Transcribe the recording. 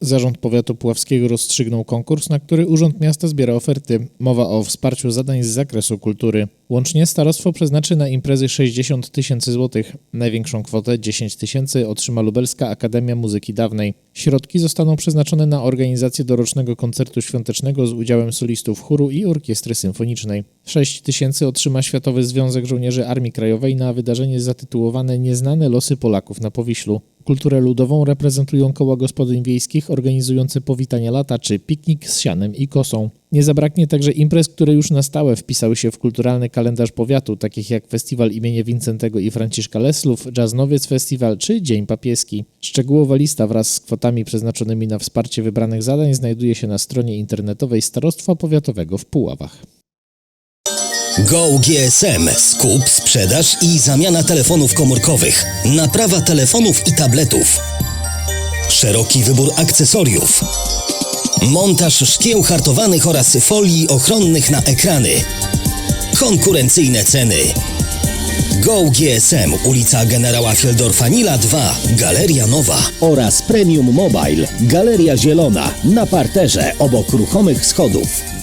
Zarząd Powiatu Puławskiego rozstrzygnął konkurs, na który Urząd Miasta zbiera oferty. Mowa o wsparciu zadań z zakresu kultury. Łącznie starostwo przeznaczy na imprezy 60 tysięcy złotych. Największą kwotę 10 tysięcy otrzyma Lubelska Akademia Muzyki Dawnej. Środki zostaną przeznaczone na organizację dorocznego koncertu świątecznego z udziałem solistów chóru i orkiestry symfonicznej. 6 tysięcy otrzyma Światowy Związek Żołnierzy Armii Krajowej na wydarzenie zatytułowane Nieznane losy Polaków na Powiślu. Kulturę ludową reprezentują koła gospodyń wiejskich organizujące powitania lata czy piknik z sianem i kosą. Nie zabraknie także imprez, które już na stałe wpisały się w kulturalny kalendarz powiatu, takich jak Festiwal imienia Wincentego i Franciszka Leslów, Jazznowiec Festiwal czy Dzień Papieski. Szczegółowa lista wraz z kwotami przeznaczonymi na wsparcie wybranych zadań znajduje się na stronie internetowej Starostwa Powiatowego w Puławach. Go GSM. Skup, sprzedaż i zamiana telefonów komórkowych. Naprawa telefonów i tabletów. Szeroki wybór akcesoriów. Montaż szkieł hartowanych oraz folii ochronnych na ekrany. Konkurencyjne ceny. Go GSM, ulica Generała Fieldorfa Nila 2, Galeria Nowa. oraz Premium Mobile, Galeria Zielona na parterze obok ruchomych schodów.